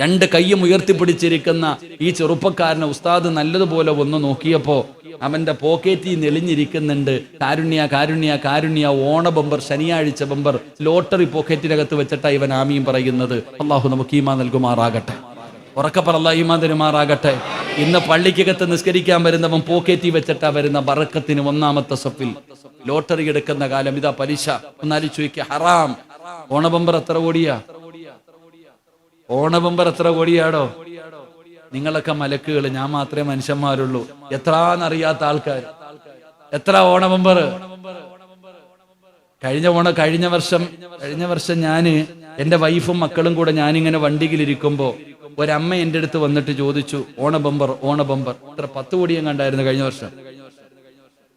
രണ്ട് കൈയും ഉയർത്തിപ്പിടിച്ചിരിക്കുന്ന ഈ ചെറുപ്പക്കാരനെ ഉസ്താദ് നല്ലതുപോലെ ഒന്ന് നോക്കിയപ്പോ അവന്റെ പോക്കറ്റിൽ നെളിഞ്ഞിരിക്കുന്നുണ്ട്. കാരുണ്യ കാരുണ്യ കാരുണ്യ ഓണ ബമ്പർ ശനിയാഴ്ച ബമ്പർ ലോട്ടറി പോക്കറ്റിനകത്ത് വെച്ചിട്ടാ ഇവൻ ആമിയും പറയുന്നത്. അള്ളാഹു നമുക്ക് ഈമാ നൽകുമാറാകട്ടെ. ഉറക്കപ്പറല്ല ഈമാ തരുമാറാകട്ടെ. ഇന്ന് പള്ളിക്കകത്ത് നിസ്കരിക്കാൻ വരുന്നവൻ പോക്കറ്റിൽ വെച്ചിട്ടാ വരുന്ന ബറക്കത്തിന് ഒന്നാമത്തെ സഫിൽ. ലോട്ടറി എടുക്കുന്ന കാലം ഇതാ പലിശ. ഒന്നാലിച്ചു ഹറാം. ഓണ ബമ്പർ എത്ര കോടിയാ? ഓണബമ്പർ എത്ര കോടിയാടോ? നിങ്ങളൊക്കെ മലക്കുകൾ ഞാൻ മാത്രമേ മനുഷ്യന്മാരുള്ളൂ. എത്രാന്നറിയാത്ത ആൾക്കാർ എത്ര ഓണബമ്പർ കഴിഞ്ഞ ഓണ കഴിഞ്ഞ വർഷം കഴിഞ്ഞ വർഷം ഞാൻ എന്റെ വൈഫും മക്കളും കൂടെ ഞാനിങ്ങനെ വണ്ടിയിലിരിക്കുമ്പോ ഒരമ്മ എന്റെ അടുത്ത് വന്നിട്ട് ചോദിച്ചു ഓണബമ്പർ ഓണബമ്പർ എത്ര പത്ത് കോടിയും കണ്ടായിരുന്നു കഴിഞ്ഞ വർഷം.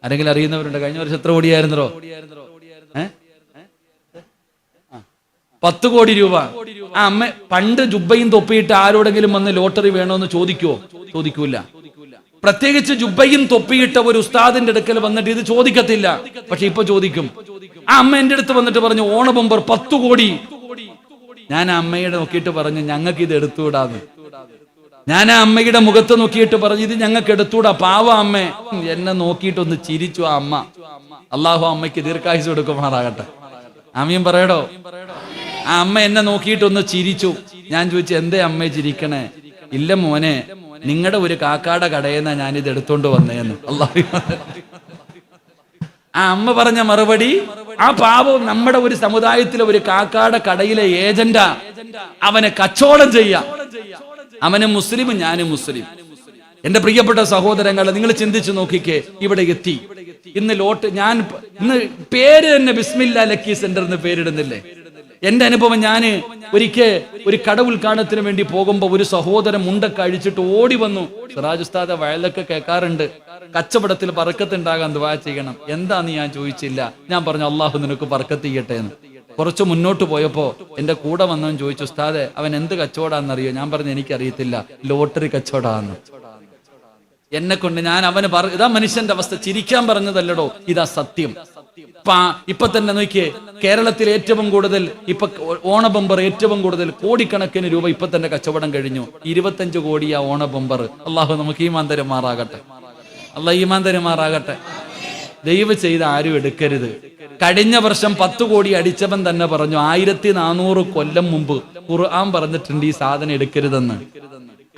ആരെങ്കിലും അറിയുന്നവരുണ്ട്? കഴിഞ്ഞ വർഷം എത്ര കോടിയായിരുന്നോ ഏ? പത്ത് കോടി രൂപ. ആ അമ്മ പണ്ട് ജുബയും തൊപ്പിയിട്ട് ആരോടെങ്കിലും വന്ന് ലോട്ടറി വേണോന്ന് ചോദിക്കുവോ ചോദിക്കൂല. പ്രത്യേകിച്ച് ജുബയും തൊപ്പിയിട്ട ഒരു ഉസ്താദിന്റെ അടുക്കൽ വന്നിട്ട് ഇത് ചോദിക്കത്തില്ല. പക്ഷെ ഇപ്പൊ ചോദിക്കും. ആ അമ്മ എന്റെ അടുത്ത് വന്നിട്ട് പറഞ്ഞു ഓണ ബമ്പർ പത്ത് കോടി. ഞാൻ അമ്മയുടെ നോക്കിയിട്ട് പറഞ്ഞു ഞങ്ങൾക്ക് ഇത് എടുത്തുകൂടാന്ന് ഞാൻ ആ അമ്മയുടെ മുഖത്ത് നോക്കിയിട്ട് പറഞ്ഞു ഇത് ഞങ്ങൾക്ക് എടുത്തൂടാ പാവ അമ്മ. എന്നെ നോക്കിയിട്ടൊന്ന് ചിരിച്ചു ആ അമ്മ. അള്ളാഹു അമ്മയ്ക്ക് ദീർഘായുസ് കൊടുക്കുമാറാകട്ടെ. അമ്മയും പറയടോ? ആ അമ്മ എന്നെ നോക്കിയിട്ടൊന്ന് ചിരിച്ചു. ഞാൻ ചോദിച്ചു എന്തേ അമ്മ ചിരിക്കണേ? ഇല്ല മോനെ നിങ്ങളുടെ ഒരു കാക്കാട കടയിൽ ഞാൻ ഇത് എടുത്തോണ്ട് വന്നേന്ന്. അള്ളാഹു ആ അമ്മ പറഞ്ഞ മറുപടി ആ പാവം നമ്മുടെ ഒരു സമുദായത്തിലെ ഒരു കാക്കാട കടയിലെ ഏജന്റാ. അവനെ കച്ചോടം ചെയ്യാം. അവന് മുസ്ലിം ഞാനും മുസ്ലിം. എന്റെ പ്രിയപ്പെട്ട സഹോദരങ്ങളെ നിങ്ങൾ ചിന്തിച്ചു നോക്കിക്കേ ഇവിടെ എത്തി. ഇന്ന് ലോട്ട് ഞാൻ ഇന്ന് പേര് തന്നെ ബിസ്മില്ല ലക്കി സെന്റർ എന്ന് പേരിടുന്നില്ലേ? എന്റെ അനുഭവം ഞാൻ ഒരിക്കൽ ഒരു കട ഉദ്ഘാടനത്തിന് വേണ്ടി പോകുമ്പോ ഒരു സഹോദരൻ മുണ്ടൊക്കെ അഴിച്ചിട്ട് ഓടി വന്നു. സിറാജ് ഉസ്താദ് വയലൊക്കെ കേൾക്കാറുണ്ട്. കച്ചവടത്തിൽ പറക്കത്തുണ്ടാകാൻ ദുവാ ചെയ്യണം. എന്താന്ന് ഞാൻ ചോദിച്ചില്ല. ഞാൻ പറഞ്ഞു അള്ളാഹു നിനക്ക് പറക്കത്ത് ചെയ്യട്ടെ എന്ന്. കുറച്ച് മുന്നോട്ട് പോയപ്പോ എന്റെ കൂടെ വന്നവൻ ചോദിച്ചു ഉസ്താദെ അവൻ എന്ത് കച്ചവടാന്നറിയോ? ഞാൻ പറഞ്ഞു എനിക്കറിയത്തില്ല. ലോട്ടറി കച്ചവടാന്ന്. എന്നെ കൊണ്ട് ഞാൻ അവന് പറ ഇതാ മനുഷ്യന്റെ അവസ്ഥ. ചിരിക്കാൻ പറഞ്ഞതല്ലടോ. ഇതാ സത്യം. ഇപ്പൊ തന്നെ നോക്കിയേ കേരളത്തിൽ ഏറ്റവും കൂടുതൽ ഇപ്പൊ ഓണബമ്പർ ഏറ്റവും കൂടുതൽ കോടിക്കണക്കിന് രൂപ ഇപ്പൊ തന്നെ കച്ചവടം കഴിഞ്ഞു. ഇരുപത്തഞ്ച് കോടിയാ ഓണ ബമ്പർ അള്ളാഹു നമുക്ക് ഈ മാന്തരമാറാകട്ടെ അള്ളാഹ് ഈ മാന്തരമാറാകട്ടെ ദയവ് ചെയ്ത് ആരും എടുക്കരുത്. കഴിഞ്ഞ വർഷം പത്ത് കോടി അടിച്ചവൻ തന്നെ പറഞ്ഞു ആയിരത്തി നാനൂറ് കൊല്ലം മുമ്പ് ഖുർആൻ പറഞ്ഞിട്ടുണ്ട് ഈ സാധനം എടുക്കരുതെന്ന്.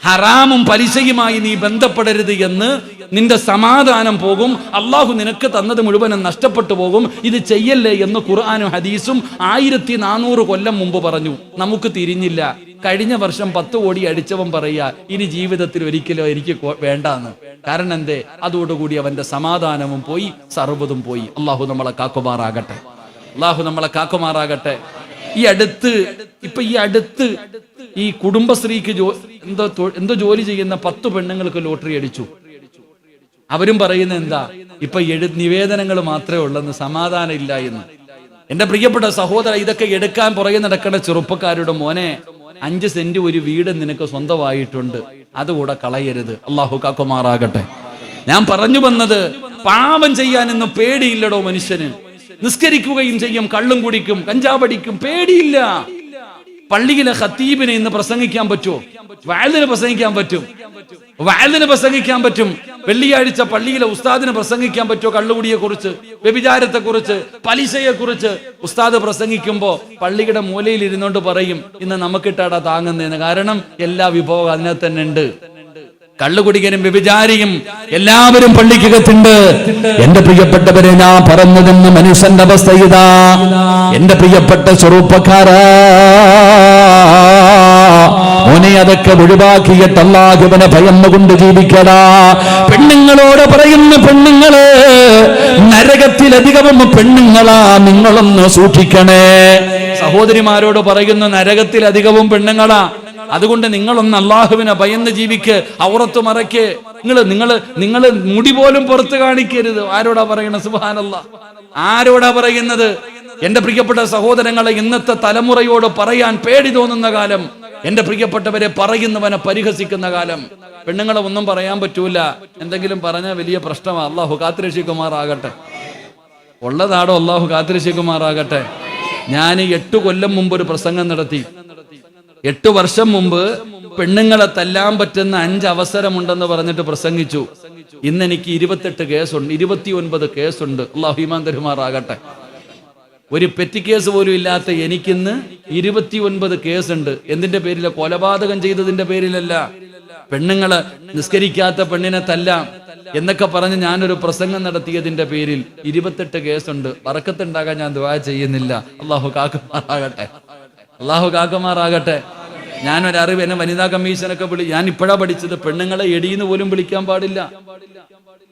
ഹറാമും പലിശയുമായി നീ ബന്ധപ്പെടരുത് എന്ന് നിന്റെ സമാധാനം പോകും. അള്ളാഹു നിനക്ക് തന്നത് മുഴുവനും നഷ്ടപ്പെട്ടു പോകും. ഇത് ചെയ്യല്ലേ എന്ന് ഖുർആാനും ഹദീസും ആയിരത്തി നാനൂറ് കൊല്ലം മുമ്പ് പറഞ്ഞു. നമുക്ക് തിരിഞ്ഞില്ല. കഴിഞ്ഞ വർഷം പത്ത് കോടി അടിച്ചവൻ പറയുക ഇനി ജീവിതത്തിൽ ഒരിക്കലും എനിക്ക് വേണ്ടാന്ന്. കാരണം എന്തേ? അതോടുകൂടി അവന്റെ സമാധാനവും പോയി സർവതും പോയി. അള്ളാഹു നമ്മളെ കാക്കുമാറാകട്ടെ. അള്ളാഹു നമ്മളെ കാക്കുമാറാകട്ടെ. ഈ അടുത്ത് ഇപ്പൊ ഈ അടുത്ത് ഈ കുടുംബശ്രീക്ക് എന്തോ എന്തോ ജോലി ചെയ്യുന്ന പത്ത് പെണ്ണുങ്ങൾക്ക് ലോട്ടറി അടിച്ചു. അവരും പറയുന്ന എന്താ? ഇപ്പൊ എഴു നിവേദനങ്ങൾ മാത്രമേ ഉള്ളെന്ന് സമാധാനം ഇല്ല എന്ന്. എന്റെ പ്രിയപ്പെട്ട സഹോദര ഇതൊക്കെ എടുക്കാൻ പുറകെ നടക്കുന്ന ചെറുപ്പക്കാരുടെ മോനെ അഞ്ച് സെന്റ് ഒരു വീട് നിനക്ക് സ്വന്തമായിട്ടുണ്ട്. അതുകൂടെ കളയരുത്. അള്ളാഹു കാക്കുമാറാകട്ടെ. ഞാൻ പറഞ്ഞു വന്നത് പാപം ചെയ്യാനൊന്നും പേടിയില്ലടോ മനുഷ്യന്. നിസ്കരിക്കുകയും ചെയ്യും കള്ളും കുടിക്കും കഞ്ചാവടിക്കും പേടിയില്ല. പള്ളിയിലെ ഖത്തീബിനെ ഇന്ന് പ്രസംഗിക്കാൻ പറ്റുമോ? വയലിന് പ്രസംഗിക്കാൻ പറ്റും. വയലിന് പ്രസംഗിക്കാൻ പറ്റും. വെള്ളിയാഴ്ച പള്ളിയിലെ ഉസ്താദിന് പ്രസംഗിക്കാൻ പറ്റുമോ കള്ളുകുടിയെ കുറിച്ച് വ്യഭിചാരത്തെ കുറിച്ച് പലിശയെ കുറിച്ച് ഉസ്താദ് പ്രസംഗിക്കുമ്പോ പള്ളിയുടെ മൂലയിൽ ഇരുന്നോണ്ട് പറയും ഇന്ന് നമുക്കിട്ടാടാ താങ്ങുന്നതിന് കാരണം എല്ലാ വിഭവവും അതിനെ തന്നെ ഉണ്ട്. കള്ളുകുടിക്കനും വ്യഭിചാരിയും എല്ലാവരും പള്ളിക്കകത്തുണ്ട്. എന്റെ പ്രിയപ്പെട്ടവരെ ഞാൻ പറഞ്ഞതെന്ന് മനുഷ്യന്റെ അവസ്ഥ ഇതാ. എന്റെ പ്രിയപ്പെട്ട ചെറുപ്പക്കാരാ. മോനെ അതൊക്കെ ഒഴിവാക്കിയിട്ട് ഭയന്നുകൊണ്ട് ജീവിക്കടാ പെണ്ണുങ്ങളോട് പറയുന്ന പെണ്ണുങ്ങൾ നരകത്തിലധികവും പെണ്ണുങ്ങളാ. നിങ്ങളൊന്ന് സൂക്ഷിക്കണേ. സഹോദരിമാരോട് പറയുന്ന നരകത്തിലധികവും പെണ്ണുങ്ങളാ. അതുകൊണ്ട് നിങ്ങളൊന്ന് അള്ളാഹുവിനെ ഭയന്ന് ജീവിക്ക് ഔറത്ത് മറയ്ക്ക്. നിങ്ങൾ നിങ്ങൾ നിങ്ങൾ മുടി പോലും പുറത്ത് കാണിക്കരുത്. ആരോടാ പറയണ സുബാനല്ല ആരോടാ പറയുന്നത്? എന്റെ പ്രിയപ്പെട്ട സഹോദരങ്ങളെ ഇന്നത്തെ തലമുറയോട് പറയാൻ പേടി തോന്നുന്ന കാലം. എന്റെ പ്രിയപ്പെട്ടവരെ പറയുന്നവനെ പരിഹസിക്കുന്ന കാലം. പെണ്ണുങ്ങളെ ഒന്നും പറയാൻ പറ്റൂല. എന്തെങ്കിലും പറഞ്ഞാൽ വലിയ പ്രശ്നമാണ് അള്ളാഹു കാത്തിരക്ഷിക്കുമാറാകട്ടെ. ഉള്ളതാടോ അള്ളാഹു കാത്തിരക്ഷിക്കുമാറാകട്ടെ. ഞാൻ എട്ട് കൊല്ലം മുമ്പ് ഒരു പ്രസംഗം നടത്തി. എട്ട് വർഷം മുമ്പ് പെണ്ണുങ്ങളെ തല്ലാൻ പറ്റുന്ന അഞ്ച് അവസരമുണ്ടെന്ന് പറഞ്ഞിട്ട് പ്രസംഗിച്ചു. ഇന്ന് എനിക്ക് ഇരുപത്തെട്ട് കേസുണ്ട് ഇരുപത്തിയൊൻപത് കേസുണ്ട്. അള്ളാഹു ഈമാൻ തരുമാറാകട്ടെ. ഒരു പെറ്റി കേസ് പോലും ഇല്ലാത്ത എനിക്കിന്ന് ഇരുപത്തിയൊൻപത് കേസുണ്ട്. എന്തിന്റെ പേരില? കൊലപാതകം ചെയ്തതിന്റെ പേരിലല്ല. പെണ്ണുങ്ങൾ നിസ്കരിക്കാത്ത പെണ്ണിനെ തല്ലാം എന്നൊക്കെ പറഞ്ഞ് ഞാനൊരു പ്രസംഗം നടത്തിയതിന്റെ പേരിൽ ഇരുപത്തെട്ട് കേസുണ്ട്. വറക്കത്തുണ്ടാകാൻ ഞാൻ ദുവാ ചെയ്യുന്നില്ല. അള്ളാഹു കാക്കുമാറാകട്ടെ. അള്ളാഹു ഞാൻ ഞാനൊരു അറിവ് എന്നെ വനിതാ കമ്മീഷനൊക്കെ വിളി ഞാൻ ഇപ്പോഴാ പഠിച്ചത്. പെണ്ണുങ്ങളെ എടിയെന്ന് പോലും വിളിക്കാൻ പാടില്ല.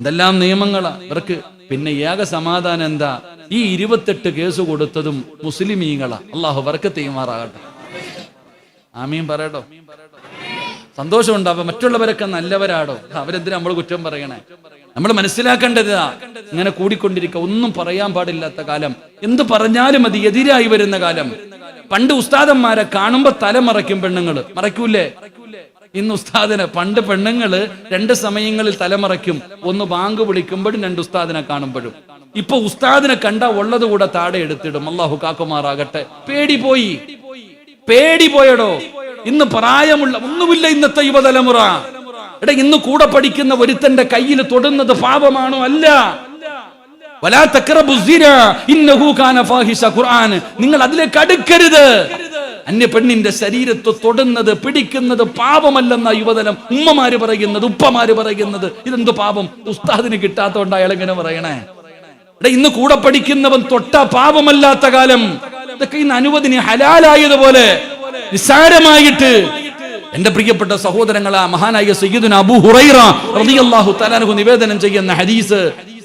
ഇതെല്ലാം നിയമങ്ങളാ. ഇവർക്ക് പിന്നെ ഏക സമാധാനം എന്താ? ഈ ഇരുപത്തെട്ട് കേസ് കൊടുത്തതും മുസ്ലിമീങ്ങളാ. അള്ളാഹു വർക്ക് തീമാറാകട്ടെ ആമീൻ പറയട്ടോ. സന്തോഷമുണ്ടാവ മറ്റുള്ളവരൊക്കെ നല്ലവരാടോ? അവരെന്തിനാ നമ്മൾ കുറ്റം പറയണേ? നമ്മൾ മനസ്സിലാക്കേണ്ടതാ ഇങ്ങനെ കൂടിക്കൊണ്ടിരിക്കുക ഒന്നും പറയാൻ പാടില്ലാത്ത കാലം. എന്ത് പറഞ്ഞാലും മതി എതിരായി വരുന്ന കാലം. പണ്ട് ഉസ്താദന്മാരെ കാണുമ്പോ തല മറയ്ക്കും പെണ്ണുങ്ങൾ. മറയ്ക്കൂലേ? ഇന്ന് ഉസ്താദിനെ പണ്ട് പെണ്ണുങ്ങൾ രണ്ട് സമയങ്ങളിൽ തലമറയ്ക്കും ഒന്ന് ബാങ്ക് വിളിക്കുമ്പോഴും രണ്ട് ഉസ്താദിനെ കാണുമ്പോഴും. ഇപ്പൊ ഉസ്താദിനെ കണ്ട ഉള്ളത് കൂടെ താടെ എടുത്തിടും. അള്ളാഹു കാക്കുമാറാകട്ടെ. പേടി പോയി. പേടി പോയടോ. ഇന്ന് പ്രായമുള്ള ഒന്നുമില്ല ഇന്നത്തെ യുവതലമുറ. എടാ ഇന്ന് കൂടെ പഠിക്കുന്ന ഒരുത്തന്റെ കയ്യിൽ തൊടുന്നത് പാപമാണോ? അല്ല. നിങ്ങൾ അതിലേക്ക് അടുക്കരുത്. അന്യ പെണ്ണിന്റെ ശരീരത്ത് തൊടുന്നത് പിടിക്കുന്നത് പാപമല്ലെന്ന യുവതലം ഉമ്മമാര് പറയുന്നത് ഉപ്പമാര് പറയുന്നത്. ഇതെന്ത് പാപം? ഉസ്താദിന് കിട്ടാത്തോണ്ട് അയാൾ ഇങ്ങനെ പറയണേ. എടാ ഇന്ന് കൂടെ പഠിക്കുന്നവൻ തൊട്ട പാപമല്ലാത്ത കാലം. ഇതൊക്കെ ഇന്ന് അനുവദിനി ഹലാലായതുപോലെ നിസ്സാരമായിട്ട് എന്റെ പ്രിയപ്പെട്ട സഹോദരങ്ങളെ മഹാനായ സയ്യിദുന അബൂ ഹുറൈറ റളിയല്ലാഹു തആലാഹു നിവേദനം ചെയ്യുന്ന ഹദീസ്.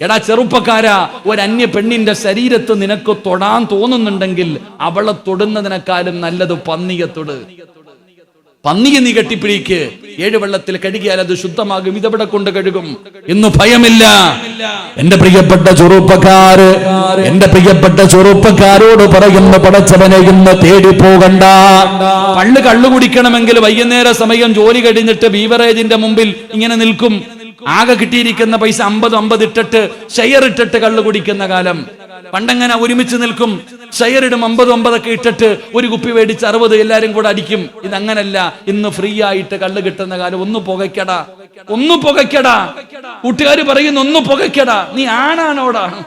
എടാ ചെറുപ്പക്കാരാ ഒരു അന്യ പെണ്ണിന്റെ ശരീരത്ത് നിനക്ക് തൊടാൻ തോന്നുന്നുണ്ടെങ്കിൽ അവളെ തൊടുന്നതിനേക്കാളും നല്ലത് പന്നിയെ തൊട്. പന്നിയെ നീ കെട്ടിപ്പിടിക്ക്. ഏഴ് വെള്ളത്തിൽ കഴുകിയാൽ അത് ശുദ്ധമാകും. ഇതെവിടെ കൊണ്ട് കഴുകും? ഇന്ന് ഭയമില്ല. എന്റെ പ്രിയപ്പെട്ട ചെറുപ്പക്കാര് എന്റെ പ്രിയപ്പെട്ട ചെറുപ്പക്കാരോട് പറയുന്ന പടച്ചവനെ ഇന്ന് തേടി പോകണ്ട. പള്ളു കള്ളു കുടിക്കണമെങ്കിൽ വൈകുന്നേര സമയം ജോലി കഴിഞ്ഞിട്ട് ബീവറേജിന്റെ മുമ്പിൽ ഇങ്ങനെ നിൽക്കും. ആകെ കിട്ടിയിരിക്കുന്ന പൈസ അമ്പത് അമ്പത് ഇട്ടിട്ട് ഷെയർ ഇട്ടിട്ട് കള്ളു കുടിക്കുന്ന കാലം. പണ്ടങ്ങനെ ഒരുമിച്ച് നിൽക്കും. ഷെയറിടും അമ്പത് ഒമ്പതൊക്കെ ഇട്ടിട്ട് ഒരു കുപ്പി മേടിച്ച് അറുപത് എല്ലാരും കൂടെ അടിക്കും. ഇത് അങ്ങനല്ല ഇന്ന് ഫ്രീ ആയിട്ട് കള്ള് കിട്ടുന്ന കാലം. ഒന്ന് പുകയ്ക്കടാ. ഒന്ന് പുകയ്ക്കടാ. കൂട്ടുകാർ പറയുന്നു ഒന്ന് പുകയ്ക്കടാ. നീ ആണാണോടാ?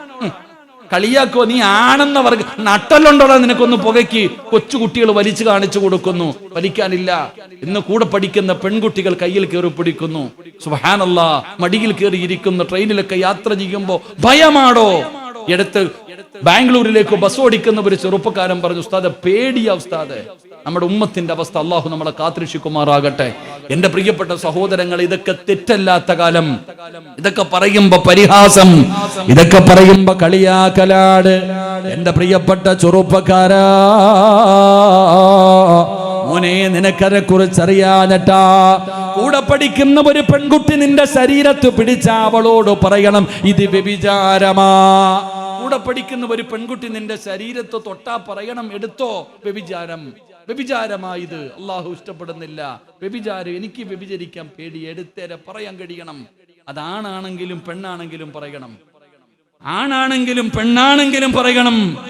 കളിയാക്കോ നീ ആണെന്ന വർഗ നട്ടല്ലുണ്ടോടാ നിനക്കൊന്ന് പുകയ്ക്ക്. കൊച്ചു കുട്ടികൾ വലിച്ചു കാണിച്ചു കൊടുക്കുന്നു. വലിക്കാനില്ല. ഇന്ന് കൂടെ പഠിക്കുന്ന പെൺകുട്ടികൾ കയ്യിൽ കയറി പിടിക്കുന്നു. സുഹാനല്ല മടിയിൽ കയറി ഇരിക്കുന്നു. ട്രെയിനിലൊക്കെ യാത്ര ചെയ്യുമ്പോ ഭയമാടോ? എടുത്ത് ബാംഗ്ലൂരിലേക്ക് ബസ് ഓടിക്കുന്ന ഒരു ചെറുപ്പക്കാരൻ പറഞ്ഞു ഉസ്താദ് പേടിയ ഉസ്താദ്. നമ്മുടെ ഉമ്മത്തിന്റെ അവസ്ഥ അള്ളാഹു നമ്മളെ കാത്തിരക്ഷിക്കുമാറാകട്ടെ. എന്റെ പ്രിയപ്പെട്ട സഹോദരങ്ങൾ ഇതൊക്കെ തെറ്റല്ലാത്ത കാലം. ഇതൊക്കെ പറയുമ്പോ പരിഹാസം. ഇതൊക്കെ പറയുമ്പോ കളിയാക്കലാട് എന്റെ പ്രിയപ്പെട്ട ചെറുപ്പക്കാരാ മോനെ നിനക്കരെ കുറിച്ച് അറിയാനട്ടാ കൂടെ പഠിക്കുന്ന ഒരു പെൺകുട്ടി നിന്റെ ശരീരത്ത് പിടിച്ച അവളോട് പറയണം ഇത് വ്യഭിചാരമാ. കൂടെ പഠിക്കുന്ന ഒരു പെൺകുട്ടി നിന്റെ ശരീരത്തെ തൊട്ടാ പറയണം എടുത്തോ. വ്യഭിചാരം. വ്യഭിചാരമായത്. അള്ളാഹു ഇഷ്ടപ്പെടുന്നില്ല. വ്യഭിചാരം എനിക്ക് വ്യഭിചരിക്കാൻ പേടി. എടുത്തേരെ പറയാൻ കഴിയണം. അതാണാണെങ്കിലും പെണ്ണാണെങ്കിലും പറയണം. ആണാണെങ്കിലും പെണ്ണാണെങ്കിലും പറയണം.